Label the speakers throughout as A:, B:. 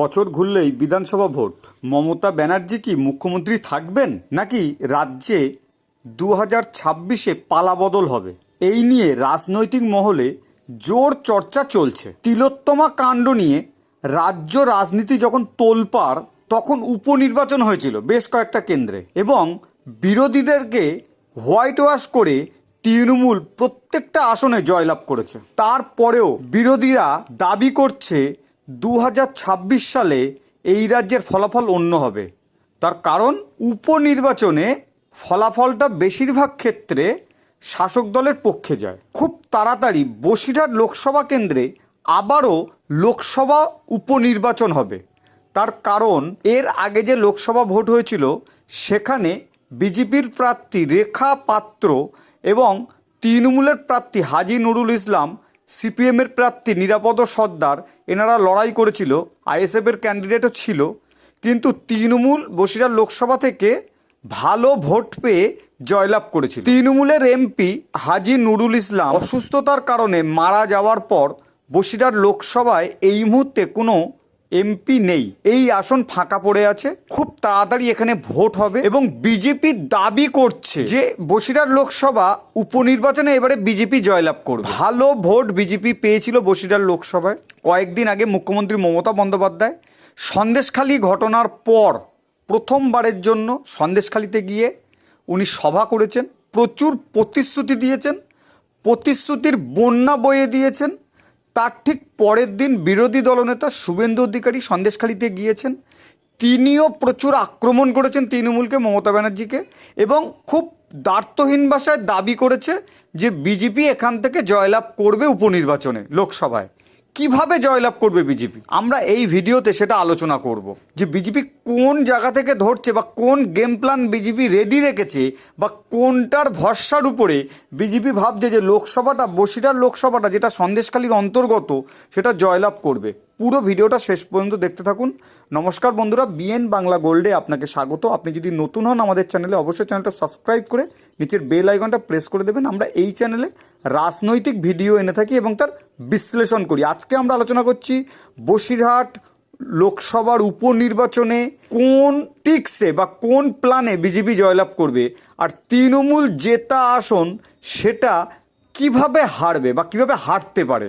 A: বছর ঘুরলেই বিধানসভা ভোট। মমতা ব্যানার্জি কি মুখ্যমন্ত্রী থাকবেন? নাকি রাজ্যে দু হাজার ছাব্বিশে পালাবদল হবে? এই নিয়ে রাজনৈতিক মহলে জোর চর্চা চলছে। তিলোত্তমা কাণ্ড নিয়ে রাজ্য রাজনীতি যখন তোলপাড়, তখন উপনির্বাচন হয়েছিল বেশ কয়েকটা কেন্দ্রে। এবং বিরোধীদেরকে হোয়াইট ওয়াশ করে তৃণমূল প্রত্যেকটা আসনে জয়লাভ করেছে। তারপরেও বিরোধীরা দাবি করছে দু হাজার ছাব্বিশ সালে এই রাজ্যের ফলাফল অন্য হবে। তার কারণ, উপনির্বাচনে ফলাফলটা বেশিরভাগ ক্ষেত্রে শাসক দলের পক্ষে যায়। খুব তাড়াতাড়ি বসিরহাট লোকসভা কেন্দ্রে আবারও লোকসভা উপনির্বাচন হবে। তার কারণ, এর আগে যে লোকসভা ভোট হয়েছিল, সেখানে বিজেপির প্রার্থী রেখা পাত্র এবং তৃণমূলের প্রার্থী হাজি নুরুল ইসলাম সিপিএমের প্রার্থী নিরাপদ সর্দার এনারা লড়াই করেছিল, আইএসএফের ক্যান্ডিডেটও ছিল। কিন্তু তৃণমূল বসিরহাট লোকসভা থেকে ভালো ভোট পেয়ে জয়লাভ করেছিল। তৃণমূলের এমপি হাজি নুরুল ইসলাম অসুস্থতার কারণে মারা যাওয়ার পর বসিরার লোকসভায় এই মুহূর্তে কোনো এমপি নেই। এই আসন ফাঁকা পড়ে আছে। খুব তাড়াতাড়ি এখানে ভোট হবে এবং বিজেপি দাবি করছে যে বসিরহাট লোকসভা উপনির্বাচনে এবারে বিজেপি জয়লাভ করবে। ভালো ভোট বিজেপি পেয়েছিল বসিরহাট লোকসভায়। কয়েকদিন আগে মুখ্যমন্ত্রী মমতা বন্দ্যোপাধ্যায় সন্দেশখালী ঘটনার পর প্রথমবারের জন্য সন্দেশখালীতে গিয়ে উনি সভা করেছেন। প্রচুর প্রতিশ্রুতি দিয়েছেন। প্রতিশ্রুতির বন্যা বয়ে দিয়েছেন। তার ঠিক পরের দিন বিরোধী দলনেতা শুভেন্দু অধিকারী সন্দেশখালিতে গিয়েছেন। তিনিও প্রচুর আক্রমণ করেছেন তৃণমূলকে, মমতা ব্যানার্জিকে, এবং খুব দার্থহীন ভাষায় দাবি করেছে যে বিজেপি এখান থেকে জয়লাভ করবে উপনির্বাচনে, লোকসভায়। কীভাবে জয়লাভ করবে বিজেপি? আমরা এই ভিডিওতে সেটা আলোচনা করব। যে বিজেপি কোন জায়গা থেকে ধরছে বা কোন গেম প্ল্যান বিজেপি রেডি রেখেছে বা কোনটার ভরসার উপরে বিজেপি ভাবছে যে লোকসভাটা বসিরার লোকসভাটা যেটা সন্দেশকালীর অন্তর্গত, সেটা জয়লাভ করবে। পুরো ভিডিওটা শেষ পর্যন্ত দেখতে থাকুন। নমস্কার বন্ধুরা, বিএন বাংলা গোল্ডে আপনাকে স্বাগত। আপনি যদি নতুন হন আমাদের চ্যানেলে, অবশ্যই চ্যানেলটা সাবস্ক্রাইব করে নিচের বেল আইকনটা প্রেস করে দেবেন। আমরা এই চ্যানেলে রাজনৈতিক ভিডিও এনে থাকি এবং তার বিশ্লেষণ করি। আজকে আমরা আলোচনা করছি বসিরহাট লোকসভার উপনির্বাচনে কোন টিক্সে বা কোন প্ল্যানে বিজেপি জয়লাভ করবে আর তৃণমূল জেতা আসন সেটা কীভাবে হারবে বা কীভাবে হারতে পারে?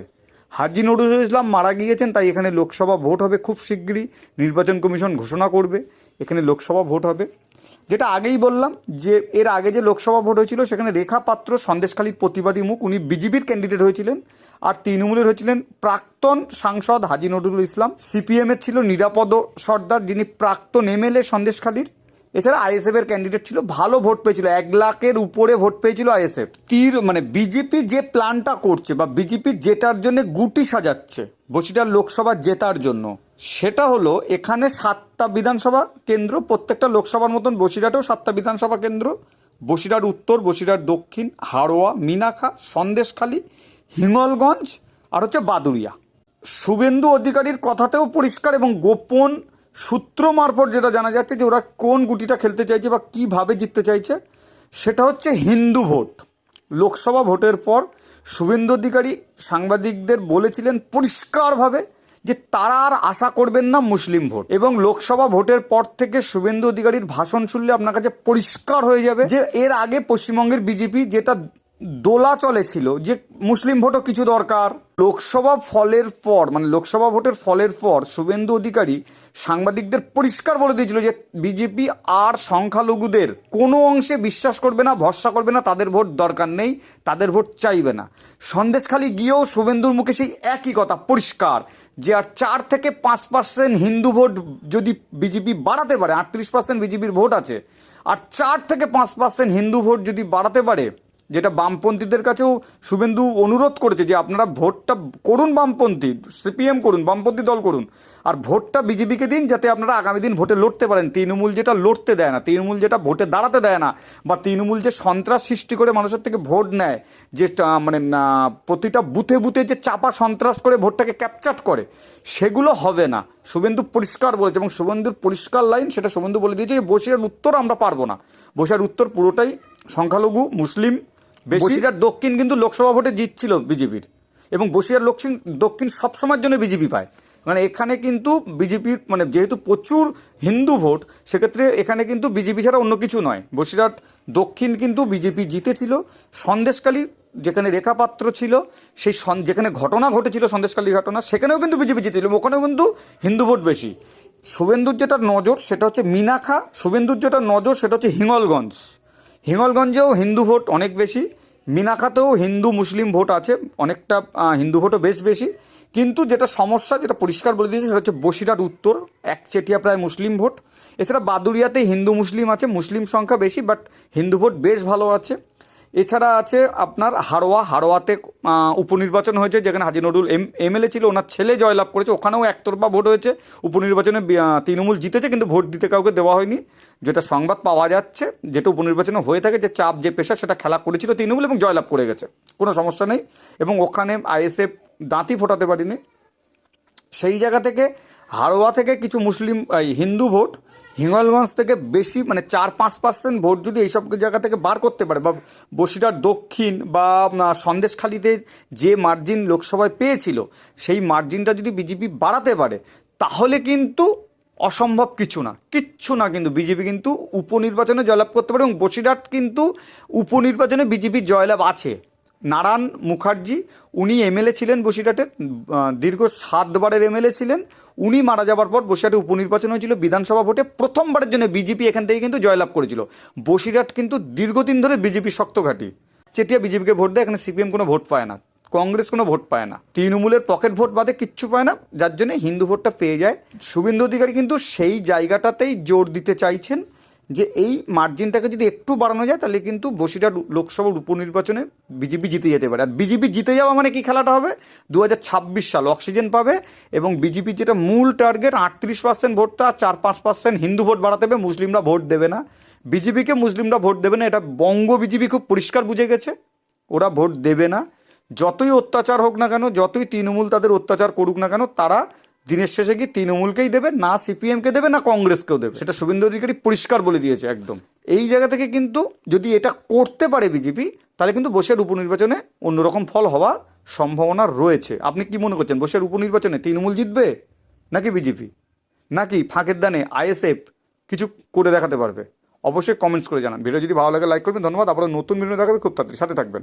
A: হাজি নজরুল ইসলাম মারা গিয়েছেন, তাই এখানে লোকসভা ভোট হবে খুব শিগগিরই। নির্বাচন কমিশন ঘোষণা করবে, এখানে লোকসভা ভোট হবে। যেটা আগেই বললাম যে এর আগে যে লোকসভা ভোট হয়েছিল, সেখানে রেখা পাত্র সন্দেশখালীর প্রতিবাদী মুখ, উনি বিজেপির ক্যান্ডিডেট হয়েছিলেন। আর তৃণমূলের হয়েছিলেন প্রাক্তন সাংসদ হাজি নজরুল ইসলাম। সিপিএমের ছিল নিরাপদ সর্দার, যিনি প্রাক্তন এমএলএ সন্দেশখালীর। এছাড়া আইএসএফ এর ক্যান্ডিডেট ছিল, ভালো ভোট পেয়েছিল, এক লাখের উপরে ভোট পেয়েছিল আইএসএফ। তীর মানে বিজেপি যে প্ল্যানটা করছে বা বিজেপি জেতার জন্য গুটি সাজাচ্ছে, বসিরহাট লোকসভা জেতার জন্য, সেটা হলো এখানে সাতটা বিধানসভা কেন্দ্র, প্রত্যেকটা লোকসভার মতন বসিরহাটেও সাতটা বিধানসভা কেন্দ্র। বসিরহাট উত্তর, বসিরহাট দক্ষিণ, হাড়োয়া মিনাখা সন্দেশখালী, হিঙ্গলগঞ্জ আর হচ্ছে বাদুড়িয়া। শুভেন্দু অধিকারীর কথাতেও পরিষ্কার এবং গোপন সূত্র মারফত যেটা জানা যাচ্ছে যে ওরা কোন গুটিটা খেলতে চাইছে বা কীভাবে জিততে চাইছে, সেটা হচ্ছে হিন্দু ভোট। লোকসভা ভোটের পর শুভেন্দু অধিকারী সাংবাদিকদের বলেছিলেন পরিষ্কারভাবে যে তারা আর আশা করবেন না মুসলিম ভোট। এবং লোকসভা ভোটের পর থেকে শুভেন্দু অধিকারীর ভাষণ শুনলে আপনার কাছে পরিষ্কার হয়ে যাবে যে এর আগে পশ্চিমবঙ্গের বিজেপি যেটা দোলা চলেছিল যে মুসলিম ভোটও কিছু দরকার। লোকসভা ফলের পর মানে লোকসভা ভোটের ফলের পর শুভেন্দু অধিকারী সাংবাদিকদের পরিষ্কার বলে দিয়েছিল যে বিজেপি আর সংখ্যালঘুদের কোনো অংশে বিশ্বাস করবে না, ভরসা করবে না, তাদের ভোট দরকার নেই, তাদের ভোট চাইবে না। সন্দেশখালি গিয়েও শুভেন্দুর মুখে সেই একই কথা, পরিষ্কার, যে আর চার থেকে পাঁচ পার্সেন্ট হিন্দু ভোট যদি বিজেপি বাড়াতে পারে, আটত্রিশ পার্সেন্ট বিজেপির ভোট আছে, আর চার থেকে পাঁচ পার্সেন্ট হিন্দু ভোট যদি বাড়াতে পারে যেটা বামপন্থীদের কাছেও শুভেন্দু অনুরোধ করেছে যে আপনারা ভোটটা করুন বামপন্থী, সিপিএম করুন, বামপন্থী দল করুন। আর ভোটটা বিজেপিকে দিন যাতে আপনারা আগামী দিন ভোটে লড়তে পারেন। তৃণমূল যেটা লড়তে দেয় না, তৃণমূল যেটা ভোটে দাঁড়াতে দেয় না, বা তৃণমূল যে সন্ত্রাস সৃষ্টি করে মানুষের থেকে ভোট নেয়, যে মানে প্রতিটা বুথে বুথে যে চাপা সন্ত্রাস করে ভোটটাকে ক্যাপচার করে, সেগুলো হবে না। শুভেন্দু পরিষ্কার বলেছে এবং শুভেন্দুর পরিষ্কার লাইন সেটা শুভেন্দু বলে দিয়েছে যে বসিরহাট উত্তর আমরা পারব না। বসিরহাট উত্তর পুরোটাই সংখ্যালঘু, মুসলিম বসিরহাট দক্ষিণ কিন্তু লোকসভা ভোটে জিতছিল বিজেপির। এবং বসিরহাট দক্ষিণ দক্ষিণ সবসময়ের জন্য বিজেপি পায়। মানে এখানে কিন্তু বিজেপির মানে যেহেতু প্রচুর হিন্দু ভোট, সেক্ষেত্রে এখানে কিন্তু বিজেপি ছাড়া অন্য কিছু নয়। বসিরহাট দক্ষিণ কিন্তু বিজেপি জিতেছিল। সন্দেশকালী যেখানে রেখাপাত্র ছিল, সেই যেখানে ঘটনা ঘটেছিল সন্দেশকালী ঘটনা, সেখানেও কিন্তু বিজেপি জিতেছিল। ওখানেও কিন্তু হিন্দু ভোট বেশি। শুভেন্দুর যেটা নজর, সেটা হচ্ছে মিনাখা শুভেন্দুর যেটা নজর, সেটা হচ্ছে হিঙ্গলগঞ্জ। হিঙ্গলগঞ্জেও হিন্দু ভোট অনেক বেশি মিনাখাতেও হিন্দু মুসলিম ভোট আছে, অনেকটা হিন্দু ভোটও বেশ বেশি। কিন্তু যেটা সমস্যা, যেটা পরিষ্কার বলে দিয়েছে, সেটা হচ্ছে বসিরহাট উত্তর, একচেটিয়া প্রায় মুসলিম ভোট। এছাড়া বাদুড়িয়াতে হিন্দু মুসলিম আছে, মুসলিম সংখ্যা বেশি, বাট হিন্দু ভোট বেশ ভালো আছে। এছাড়া আছে আপনার হাড়োয়া, হাড়োয়াতে উপনির্বাচন হয়েছে, যেখানে হাজি নজরুল এম, এমএলএ ছিল, ওনার ছেলে জয়লাভ করেছে, ওখানেও একতরফা ভোট হয়েছে। উপনির্বাচনে তৃণমূল জিতেছে, কিন্তু ভোট দিতে কাউকে দেওয়া হয়নি। যেটা সংবাদ পাওয়া যাচ্ছে, যেটা উপনির্বাচনে হয়ে থাকে, যে চাপ, যে পেশা, সেটা খেলা করেছিল তৃণমূল এবং জয়লাভ করে গেছে। কোনো সমস্যা নেই। এবং ওখানে আইএসএফ দাঁতই ফোটাতে পারিনি। সেই জায়গা থেকে হাড়োয়া থেকে কিছু মুসলিম হিন্দু ভোট, হিঙ্গলগঞ্জ থেকে বেশি মানে চার পাঁচ পার্সেন্ট ভোট যদি এইসব জায়গা থেকে বার করতে পারে, বা বসিরহাট দক্ষিণ বা সন্দেশখালিতে যে মার্জিন লোকসভায় পেয়েছিল, সেই মার্জিনটা যদি বিজেপি বাড়াতে পারে, তাহলে কিন্তু অসম্ভব কিছু না, কিচ্ছু না কিন্তু বিজেপি কিন্তু উপনির্বাচনে জয়লাভ করতে পারে এবং বসিরহাট কিন্তু উপনির্বাচনে বিজেপির জয়লাভ আছে। নারায়ণ মুখার্জি, উনি এমএলএ ছিলেন বসিরহাটের দীর্ঘ সাতবারের এমএলএ ছিলেন। উনি মারা যাওয়ার পর বসিরহাটে উপনির্বাচন হয়েছিল, বিধানসভা ভোটে প্রথমবারের জন্য বিজেপি এখান থেকে কিন্তু জয়লাভ করেছিল। বসিরহাট কিন্তু দীর্ঘদিন ধরে বিজেপি শক্ত ঘাঁটি। চেটিয়া বিজেপিকে ভোট দেয়, এখানে সিপিএম কোনো ভোট পায় না। কংগ্রেস কোনো ভোট পায় না। তৃণমূলের পকেট ভোট বাদে কিচ্ছু পায় না, যার জন্য হিন্দু ভোটটা পেয়ে যায়। শুভেন্দু অধিকারী কিন্তু সেই জায়গাটাতেই জোর দিতে চাইছেন। যে এই মার্জিনটাকে যদি একটু বাড়ানো যায়, তাহলে কিন্তু বসিরহাট লোকসভার উপনির্বাচনে বিজেপি জিতে যেতে পারে। আর বিজেপি জিতে যাওয়া মানে কি খেলাটা হবে? দু হাজার ছাব্বিশ সাল অক্সিজেন পাবে এবং বিজেপির যেটা মূল টার্গেট আটত্রিশ পার্সেন্ট ভোটটা আর চার পাঁচ পার্সেন্ট হিন্দু ভোট বাড়াতে হবে, মুসলিমরা ভোট দেবে না। বিজেপিকে মুসলিমরা ভোট দেবে না, এটা বঙ্গ বিজেপি খুব পরিষ্কার বুঝে গেছে। ওরা ভোট দেবে না। যতই অত্যাচার হোক না কেন, যতই তৃণমূল তাদের অত্যাচার করুক না কেন, তারা দিনের শেষে কি তৃণমূলকেই দেবে, না সিপিএমকে দেবে, না কংগ্রেসকেও দেবে? সেটা শুভেন্দু অধিকারী পরিষ্কার বলে দিয়েছে একদম। এই জায়গা থেকে কিন্তু যদি এটা করতে পারে বিজেপি, তাহলে কিন্তু বসের উপনির্বাচনে অন্যরকম ফল হওয়ার সম্ভাবনা রয়েছে। আপনি কি মনে করছেন, বসের উপনির্বাচনে তৃণমূল জিতবে নাকি বিজেপি? নাকি ফাঁকের দানে আইএসএফ কিছু করে দেখাতে পারবে? অবশ্যই কমেন্টস করে জানান। ভিডিও যদি ভালো লাগে, লাইক করবেন। ধন্যবাদ। আবার নতুন ভিডিও দেখাবে, খুব তাড়াতাড়ি সাথে থাকবেন।